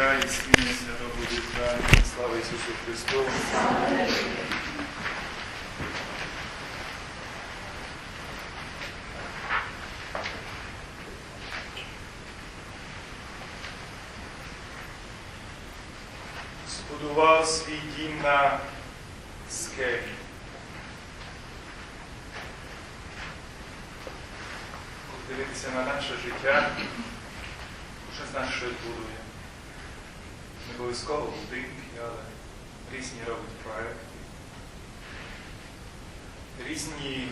Отця і Сина і Святого Духа. Слава Ісусу Христу. Збудував свій дім на скелі. Дивитися на наше життя, кожен з нас щось. Не обов'язково будинки, але різні робить проекти. Різні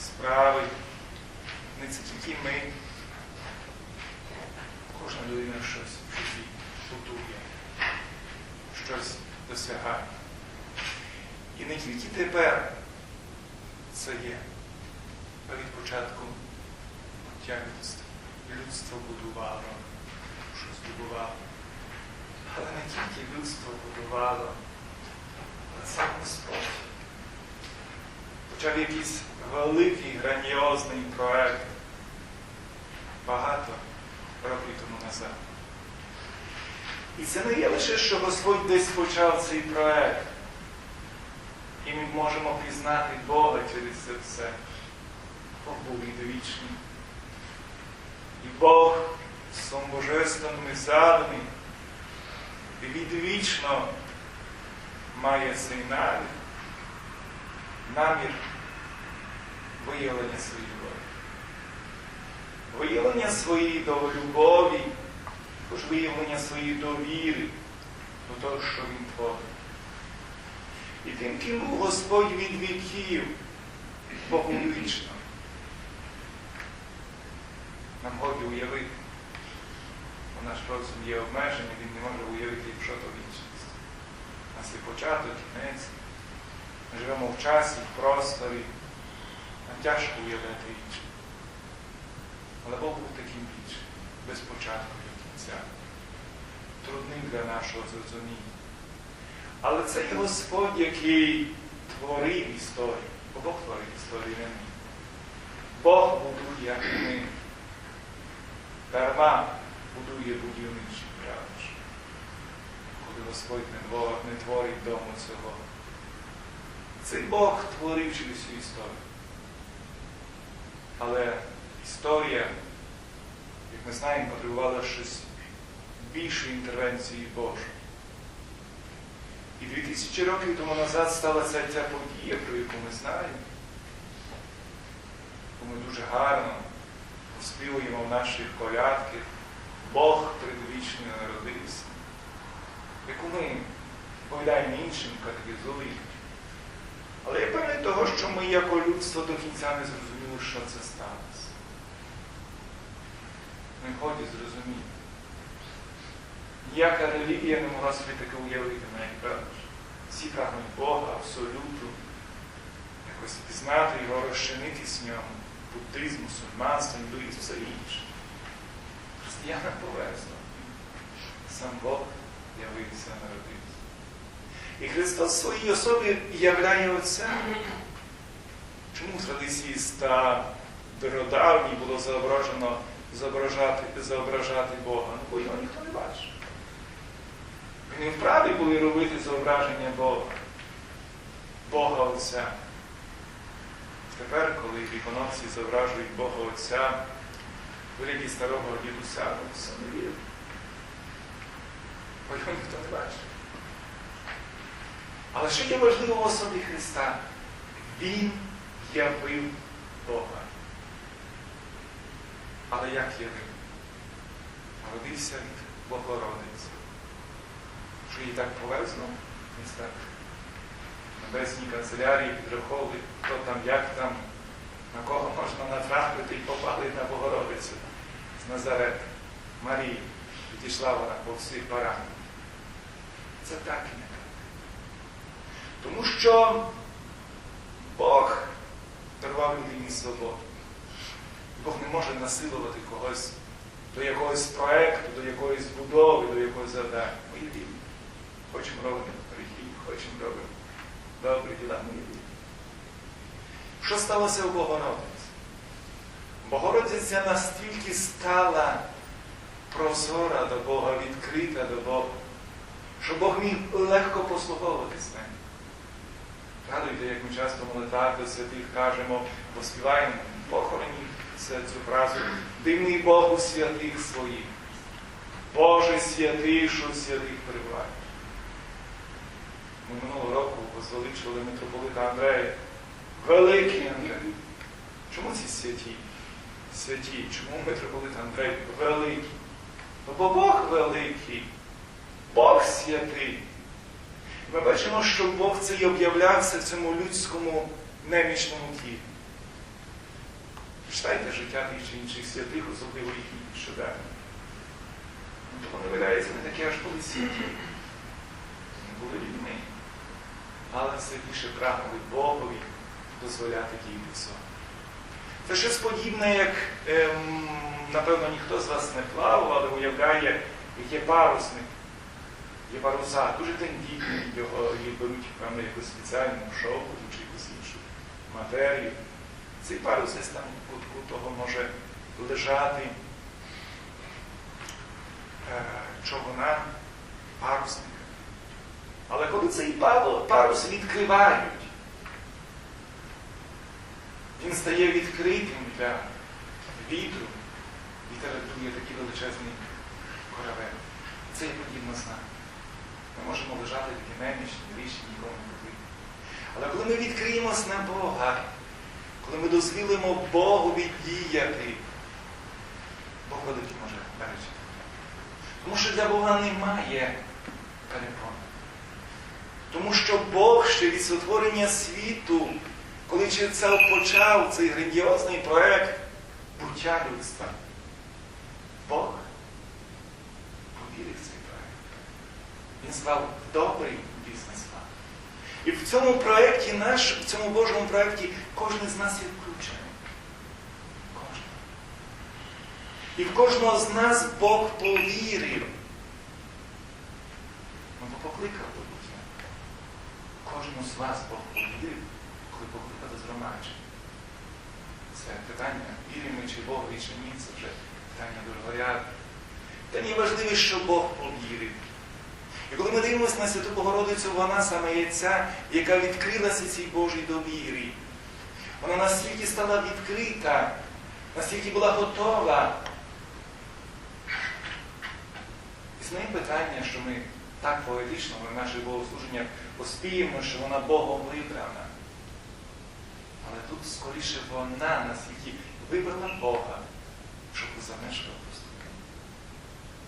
справи. Не тільки ми. Кожна людина щось в житті будує, щось досягає. І не тільки тепер це є, а від початку людства. Людство будувало, щось будувало. Будувало, але сам Господь. Почав якийсь великий, граніозний проект багато років тому назад. І це не є лише, що Господь десь почав цей проект. І ми можемо пізнати Бога через це все. Бог був відвічний. І Бог в своєму божественному задумі відвічно має цей намір, намір виявлення своєї волі. Виявлення своєї до любові, також виявлення своєї довіри до того, що Він творить. І тим, ким був Господь від віків, Богу вічно. Нам годі уявити, наш розум є обмежений, він не може уявити, що то вічність. Нас є початок, кінець. Ми живемо в часі, в просторі. Нам тяжко уявляти вічність. Але Бог був таким вічним, без початку і кінця. Трудним для нашого зрозуміння. Але це є Господь, який творив історію. Бо Бог творив історію не. Бог будує, як ми. Дарма будує будівничі, правда. Коли Господь не творить, не творить дому цього. Цей Бог творив через всю історію. Але історія, як ми знаємо, потребувала щось більшої інтервенції Божої. І 2000 років тому назад сталася ця подія, про яку ми знаємо, яку ми дуже гарно співуємо в наших колядках, Бог предвічний народився, яку ми повідаємо іншим категізуємо. Але я певний того, що ми, як людство, до кінця не зрозуміли, що це сталося. Ми годі зрозуміти. Ніяка релігія не могла собі таке уявити навіть. Всі прагнуть Бога, абсолюту, якось пізнати його, розчинитись в ньому, буддизм, мусульманство, індуїзм, все інше. Християнам повезло. Сам Бог явився, народився. І Христос в своїй особі являє Отця. Чому в традиції ста стародавній було зображено зображати, зображати Бога? Ну, бо його ніхто не бачив. Вони вправі були робити зображення Бога, Бога Отця. Тепер, коли віконовці зображують Бога Отця, вигляді старого дідуся, ну вірить. Бо його ніхто не бачить. Але що є важливо в особі Христа? Він явив Бога. Але як явив? Народився від Богородиці. Що їй так повезло? Не так. Небесній канцелярії підраховують, хто там, як там, на кого можна натрапити і попали на Богородицю з Назарета. Марії. Підійшла вона по всіх параметрах. Це так і не так. Тому що Бог дарував людині свободу. Бог не може насилувати когось до якогось проєкту, до якоїсь будови, до якогось завдання. Ми вільні. Хочемо робимо гріхи, хочемо робимо добрі діла, ми вільні. Що сталося у Богородиці? Богородиця настільки стала прозора до Бога, відкрита до Бога, щоб Бог міг легко послуговуватись ним. Згадуйте, як ми часто молитвах до святих кажемо, бо співаємо похороні цю фразу, дивний Бог у святих своїх. Боже святий, що в святих перебуває. Ми минулого року возвеличували митрополита Андрея. Великий Андрей. Чому ці святі? Святі. Чому митрополит Андрей великий? Ну, бо Бог великий, Бог святий. Ми бачимо, що Бог цей об'являвся в цьому людському немічному тілі. Читайте життя тих чи інших святих, особливо їхні щоденні. Ну, вони виявляється не такі аж були святі. Вони були людьми. Але все більше прагнули Богові дозволяти діяти собі. Це щось подібне, як, ем, напевно, ніхто з вас не плавав, але уявляє, як є парусник, є паруса, дуже тендітні, його їх беруть певно, якусь спеціальну шовку чи якусь іншу матерію. Цей парус десь там в кутку того може лежати е, човна, парусник. Але коли цей парус відкривають, він стає відкритим для вітру, вітер дує такий величезний корабель. Це є подібно з нами. Ми можемо лежати такі немічні, річні, нікому не потрібні. Але коли ми відкриємось на Бога, коли ми дозволимо Богу віддіяти, Бог великий може беречити. Тому що для Бога немає перепон. Тому що Бог ще від сотворення світу, коли це почав цей грандіозний проект буття людства, Бог повірив цей проект. Він став добрий бізнесмен. І в цьому проєкті наш, в цьому Божому проєкті кожен з нас є включений. Кожен. І в кожного з нас Бог повірив. Бо покликав до буття. Кожному з вас Бог покликав. Це питання, віримо чи Бог чи ні, це вже питання дуже варіантне. Та найважливіше, що Бог повірив. І коли ми дивимося на Святу Богородицю, вона саме є ця, яка відкрилася цій Божій довірі. Вона настільки стала відкрита, настільки була готова. Існує питання, що ми так поетично на наших богослуженнях поспіємо, що вона Богом вибрана. Але тут скоріше вона настільки вибрала Бога, щоб замешкав просто.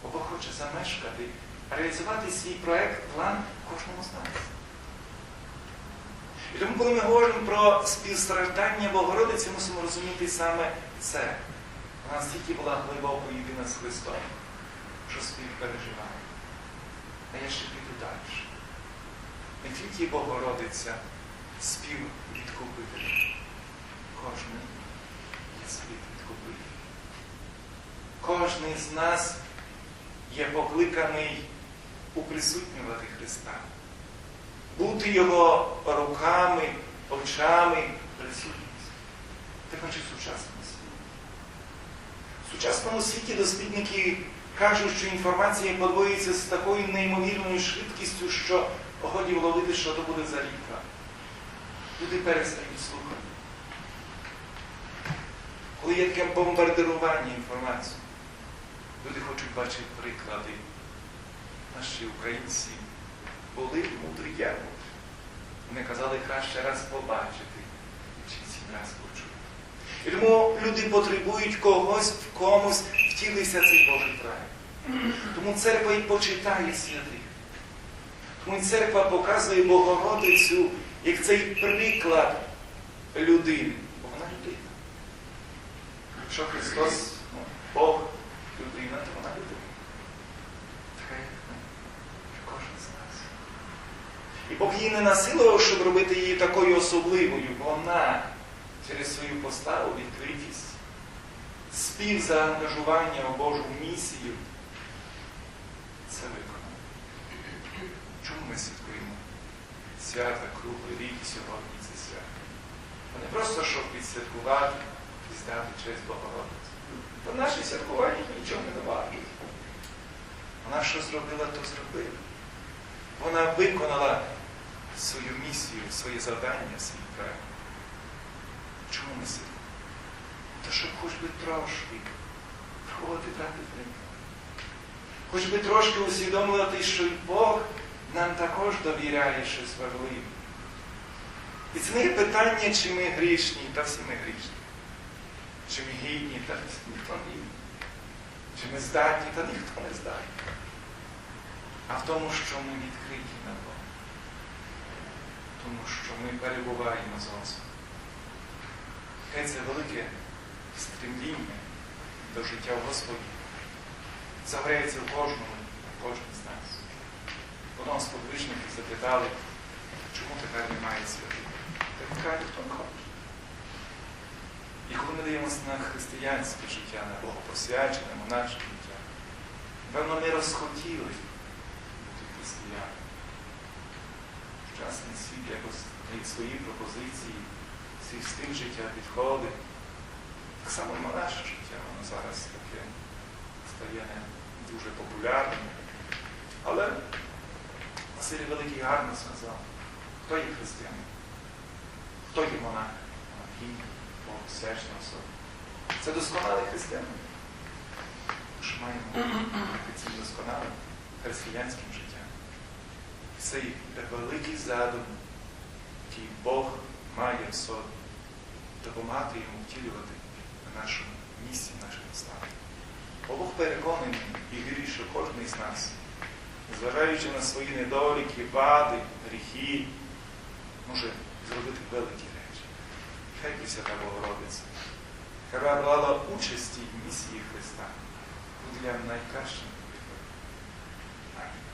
Бо Бог хоче замешкати реалізувати свій проект, план кожному з нас. І тому, коли ми говоримо про співстраждання Богородиці, мусимо розуміти саме це. Вона настільки була глибоко єдина з Христом, що співпереживає. А я ще піду далі. Не тільки Богородиця співвідкупитель. Кожен є співвідкупитель. Кожний з нас є покликаний уприсутнювати Христа, бути Його руками, очами, присутністю. Так наче в сучасному світі. В сучасному світі дослідники кажуть, що інформація подвоюється з такою неймовірною швидкістю, що годі вловити, що то буде за ріка. Люди перестають слухати. Коли є таке бомбардирування інформацією, люди хочуть бачити приклади. Наші українці були мудрі явно. Вони казали, краще раз побачити, чи сім раз почути. І тому люди потребують когось в комусь втілися цей Божий проект. Тому церква і почитає святих. Тому церква показує Богородицю як цей приклад людини. Бо вона людина. Якщо Христос, ну, Бог, людина, то вона людина. Така як ми. Кожен з нас. І Бог її не насилував, щоб робити її такою особливою. Вона через свою поставу, відкритість, співзаангажування у Божу місію. Це виконано. Чому ми святкуємо свята, круглий рік сьогодні це свято? Бо не просто, щоб відсвяткувати і здати честь Богородиці. то наші святкування нічого не вартують. Вона що зробила, то зробила. Вона виконала свою місію, своє завдання, свій проект. Чому ми сидимо? Та щоб хоч би трошки пробувати дати приклад. Хоч би трошки усвідомлювати, що і Бог нам також довіряє щось важливе. І це не є питання, чи ми грішні, та всі ми грішні. Чи ми гідні, та ніхто не гідний. Чи ми здатні, та ніхто не здатний. А в тому, що ми відкриті на Бога. Тому що ми перебуваємо з Господом. Хай це велике стремління до життя в Господі заграється в кожному, в кожній з нас. Одного з подвижників запитали, чому тепер немає святих? Так нехай ніхто не хоче. І коли ми дивимося на християнське життя, на богопосвячене, монаше життя, певно, ми розхотіли бути християнами. Сучасний світ якось свої пропозиції, свій стиль життя підходить. Так само і наше життя, воно зараз таке стає не дуже популярним. Але Василь Великий гарно сказав, хто є християнин, хто є монах, монахінь, богосвячна особа. Це досконалий християнин. Тож маємо цим досконалим християнським життям. Цей великий задум, який Бог має в собі, допомагати йому втілювати на нашу місці, наше наставлення. Бо Бог переконаний і вірить, що кожен із нас, зважаючи на свої недоліки, вади, гріхи, може зробити великі речі. Хай Свята Богородиця. Хай вона брала участі в місії Христа. Буде найкращим. Амінь.